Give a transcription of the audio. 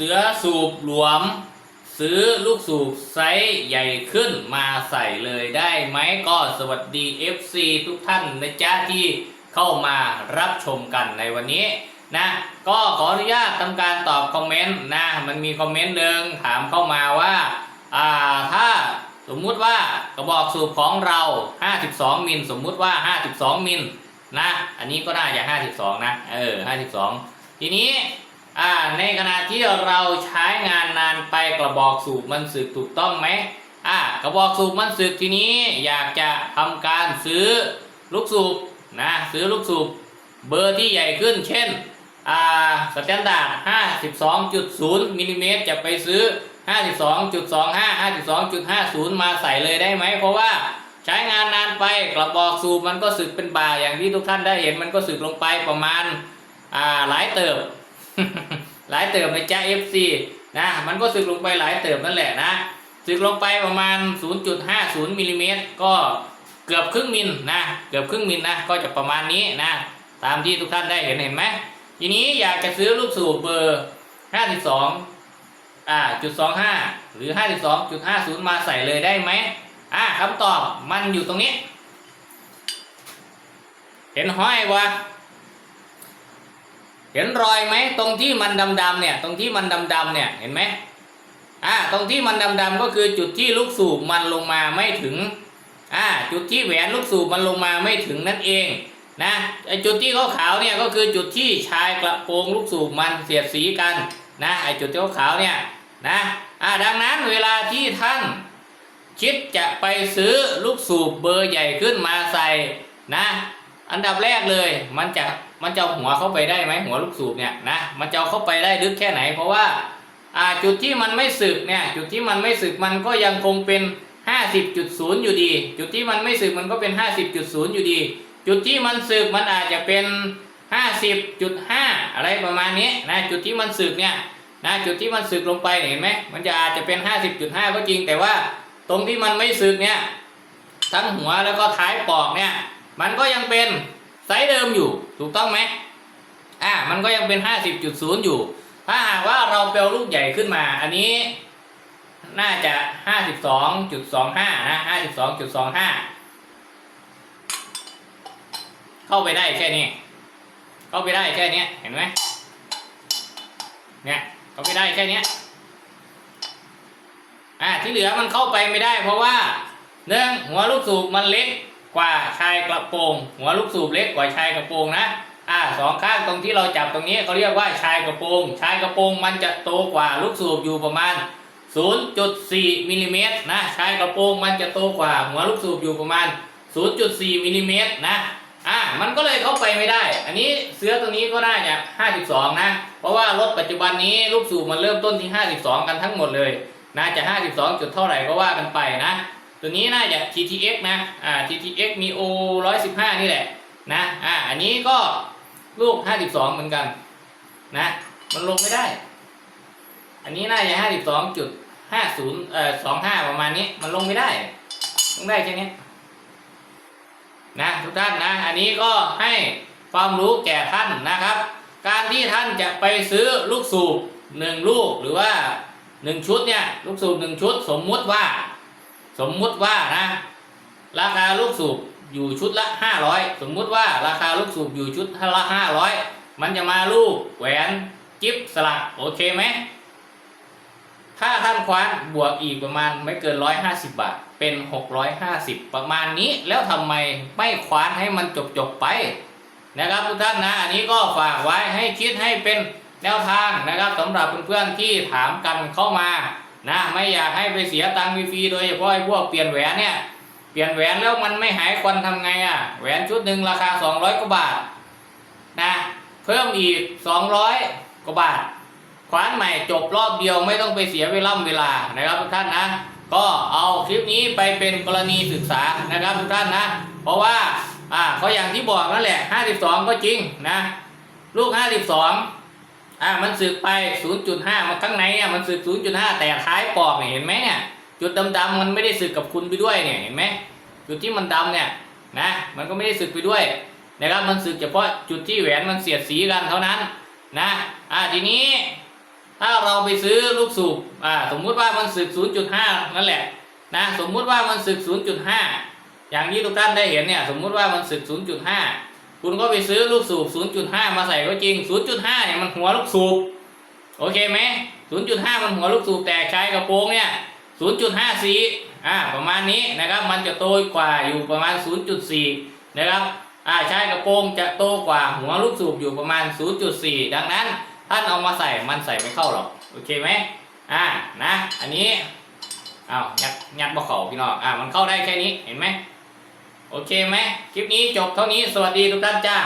เสือสูบหลวม ซื้อลูกสูบไซส์ใหญ่ขึ้นมาใส่เลยได้ไหมก็สวัสดี FC ทุกท่านนะจ๊ะที่เข้ามารับชมกันในวันนี้นะก็ขออนุญาตทำการตอบคอมเมนต์นะมันมีคอมเมนต์หนึ่งถามเข้ามาว่าอ่าถ้าสมมุติว่ากระบอกสูบของเรา 52 มิลสมมุติว่า 52 มิลนะ อันนี้ก็น่าจะ 52 นะ เออ 52 ทีนี้ อ่าในขณะที่เราใช้งานนานไปกระบอกสูบมันสึกถูกต้องไหมอ่ากระบอกสูบมันสึกทีนี้อยากจะทำการซื้อลูกสูบนะซื้อลูกสูบเบอร์ที่ใหญ่ขึ้น เช่นอ่าสแตนดาร์ด52.0มิลลิเมตรจะไปซื้อ 52.25 52.50 มาใส่เลยได้ไหม เพราะว่าใช้งานนานไปกระบอกสูบมันก็สึกเป็นบ่าอย่างที่ทุกท่านได้เห็นมันก็สึกลงไปประมาณอ่าหลายเติบ หลายเติบในจ้า FC นะ มันก็สึกลงไปหลายเติบนั่นแหละนะสึกลงไปประมาณ 0.50มิลลิเมตรก็เกือบครึ่งมิลนะ เกือบครึ่งมิลนะ ก็จะประมาณนี้นะ ตามที่ทุกท่านได้เห็นเห็นไหมทีนี้อยากจะซื้อลูกสูบเบอร์ 52อ่าจุดสองห้าหรือห้าสิบสองจุดห้าศูนย์มาใส่เลยได้ไหมอ่าคำตอบมันอยู่ตรงนี้ เห็นห้อยวะ เห็นรอยไหมตรงที่มันดำๆเนี่ย ตรงที่มันดำๆเนี่ยเห็นไหมอ่าตรงที่มันดำๆก็คือจุดที่ลูกสูบมันลงมาไม่ถึงอ่าจุดที่แหวนลูกสูบมันลงมาไม่ถึงนั่นเองนะไอจุดที่ขาวๆเนี่ยก็คือจุดที่ชายกระโปรงลูกสูบมันเสียดสีกันนะไอจุดที่ขาวๆเนี่ยนะอ่าดังนั้นเวลาที่ท่านคิดจะไปซื้อลูกสูบเบอร์ใหญ่ขึ้นมาใส่นะ อันดับแรกเลยมันจะ มันจะหัวเข้าไปได้ไหมหัวลูกสูบเนี่ยนะมันจะเอาเข้าไปได้ลึกแค่ไหน เพราะว่าอ่าจุดที่มันไม่สึกเนี่ยจุดที่มันไม่สึกมันก็ยังคงเป็น 50.0 อยู่ดี จุดที่มันไม่สึกมันก็เป็น 50.0 อยู่ดี จุดที่มันสึกมันอาจจะเป็น 50.5 อะไรประมาณนี้นะจุดที่มันสึกเนี่ยนะจุดที่มันสึกลงไปเห็นไหมมันจะอาจจะเป็น 50.5 ก็จริง แต่ว่าตรงที่มันไม่สึกเนี่ยทั้งหัวแล้วก็ท้ายปอกเนี่ยมันก็ยังเป็น ไซส์เดิมอยู่ถูกต้องไหมอ่ามันก็ยังเป็น 50.0 อยู่ ถ้าหากว่าเราเปลลูกใหญ่ขึ้นมา อันนี้น่าจะ 52.25 นะ 52.25 เข้าไปได้แค่นี้ เข้าไปได้แค่นี้เห็นไหมเนี่ยเข้าไปได้แค่นี้อ่าที่เหลือมันเข้าไปไม่ได้เพราะว่าเนื่องหัวลูกสูบมันเล็ก กว่าชายกระโปรง หัวลูกสูบเล็กกว่าชายกระโปรงนะอ่าสองข้างตรงที่เราจับตรงนี้เขาเรียกว่าชายกระโปรง ชายกระโปรงมันจะโตกว่าลูกสูบอยู่ประมาณ 0.4มิลลิเมตรนะชายกระโปรงมันจะโตกว่าหัวลูกสูบอยู่ประมาณ 0.4มิลลิเมตรนะอ่ามันก็เลยเข้าไปไม่ได้ อันนี้เสื้อตัวนี้ก็น่าจะ52 นะ เพราะว่ารถปัจจุบันนี้ลูกสูบมันเริ่มต้นที่ 52 กันทั้งหมดเลยน่าจะ 52 จุดเท่าไหร่ก็ว่ากันไปนะ ตัวนี้น่าจะ TTX นะอ่า TTX Mio 115 นี่แหละนะอ่าอันนี้ก็ลูก 52 เหมือนกันนะมันลงไม่ได้ อันนี้น่าจะ 52.50เอ่อ25 ประมาณนี้มันลงไม่ได้ลงได้แค่นี้นะทุกท่านนะ อันนี้ก็ให้ความรู้แก่ท่านนะครับ การที่ท่านจะไปซื้อลูกสูบหนึ่งลูกหรือว่าหนึ่งชุดเนี่ยลูกสูบหนึ่งชุดสมมุติว่า สมมุติว่านะ ราคาลูกสูบอยู่ชุดละ500สมมุติว่าราคาลูกสูบอยู่ชุดละ500มันจะมาลูกแหวนกิฟสลักโอเคไหมถ้าท่านคว้านบวกอีกประมาณไม่เกิน150บาท เป็น650ประมาณนี้แล้วทำไมไม่คว้านให้มันจบจบไป นะครับทุกท่านนะอันนี้ก็ฝากไว้ให้คิดให้เป็นแนวทางนะครับสำหรับเพื่อนๆที่ถามกันเข้ามา นะไม่อยากให้ไปเสียตังค์ฟรีๆโดยเฉพาะไอ้พวกเปลี่ยนแหวนเนี่ยเปลี่ยนแหวนแล้วมันไม่หายควันทำไงอะ่ะแหวนชุดหนึ่งราคา200กว่าบาทนะเพิ่มอีก200กว่าบาทคว้านใหม่จบรอบเดียวไม่ต้องไปเสียเวลาเวลานะครับทุกท่านนะ ก็เอาคลิปนี้ไปเป็นกรณีศึกษานะครับทุกท่านนะ เพราะว่าอ่าเขาอย่างที่บอกนั่นแหละ 52 ก็จริงนะ ลูก 52 อ่ามันสึกไป 0.5 มันข้างในอะมันสึก 0.5 แต่ท้ายปอกเนี่ยเห็นไหมเนี่ย จุดดำๆมันไม่ได้สึกกับคุณไปด้วยเนี่ยเห็นไหมจุดที่มันดำเนี่ยนะมันก็ไม่ได้สึกไปด้วยนะครับมันสึกเฉพาะจุดที่แหวนมันเสียดสีกันเท่านั้นนะอ่าทีนี้ ถ้าเราไปซื้อลูกสูบอ่าสมมุติว่ามันสึก 0.5 นั่นแหละนะสมมุติว่ามันสึก 0.5 อย่างที่ทุกท่านได้เห็นเนี่ยสมมุติว่ามันสึก 0.5 คุณก็ไปซื้อลูกสูบ 0.5 มาใส่ก็จริง 0.5 เนี่ยมันหัวลูกสูบ โอเคไหม 0.5 มันหัวลูกสูบแต่ใชายกระโปรงเนี่ย 0.54อ่าประมาณนี้นะครับ มันจะโตกว่าอยู่ประมาณ 0.4 นะครับ อ่าใชายกระโปรงจะโตกว่าหัวลูกสูบอยู่ประมาณ 0.4 ดังนั้นท่านเอามาใส่มันใส่ไม่เข้าหรอก โอเคไหมอ่านะ อันนี้อ้าวยัดยัดบ่เข่าพี่น้องอ่ามันเข้าได้แค่นี้เห็นไหม โอเคไหมคลิปนี้จบเท่านี้สวัสดีทุกท่านจ้า